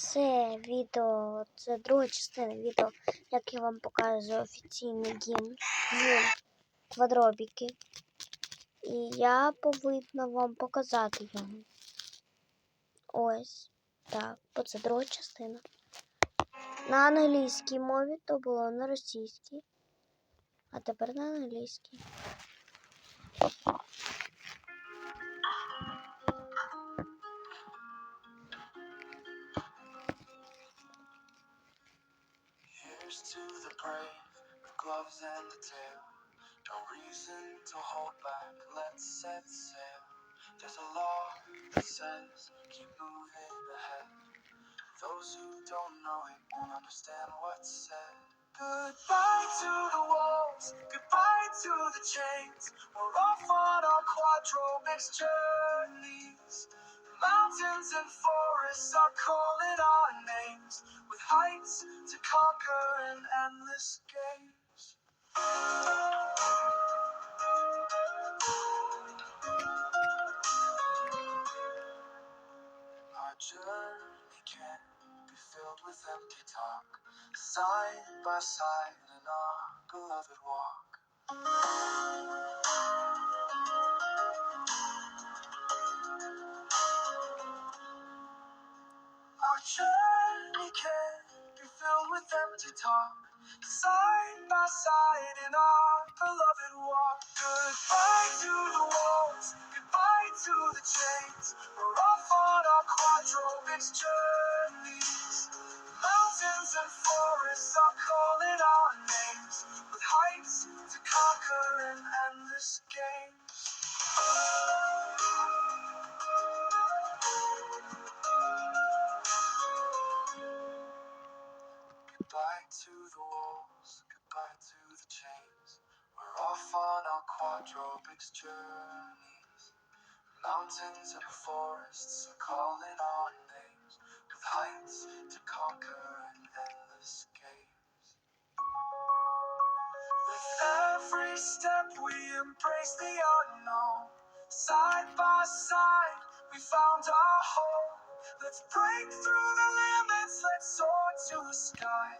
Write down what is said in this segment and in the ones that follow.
Це відео, це друга частина відео, як я вам показую офіційний гімн квадробіки. І я повинна вам показати його. Ось. Так, бо це друга частина. На англійській мові то було на російській. А тепер на англійській. To the brave, with gloves and the tail. No reason to hold back, let's set sail. There's a law that says keep moving ahead. Those who don't know it won't understand what's said. Goodbye to the walls, goodbye to the chains. We're off on our quadrobics journeys. Mountains and forests are calling our names heights to conquer an endless games. Our journey can be filled with empty talk, side by side in our beloved walk. With empty talk, side by side in our beloved walk. Goodbye to the walls, goodbye walls, goodbye to the chains. We're off on our quadrobics journeys. Mountains and forests are calling our names, with heights to conquer and endless games. With every step we embrace the unknown. Side by side, we found our home. Let's break through the limits, let's soar to the sky.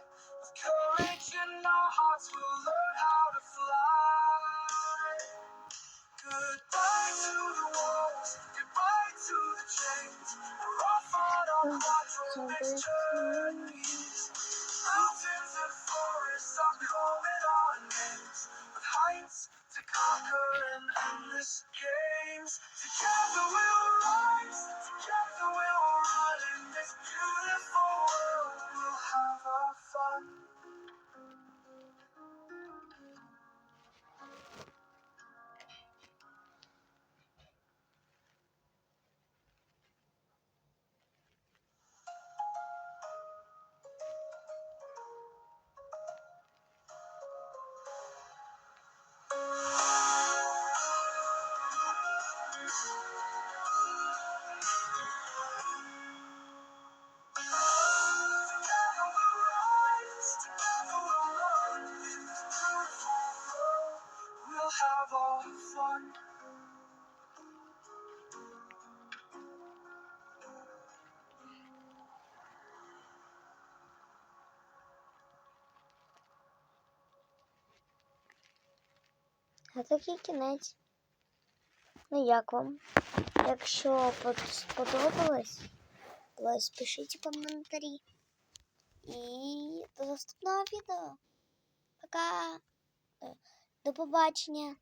With courage in our hearts, we'll learn how to fly. Goodbye to the walls, goodbye to the chains. We're off on our quadrobics journeys. Have the fun. А такий кінець. Ну як вам? Якщо сподобалось, то пишіть коментарі. І до наступного відео. Пока. До побачення.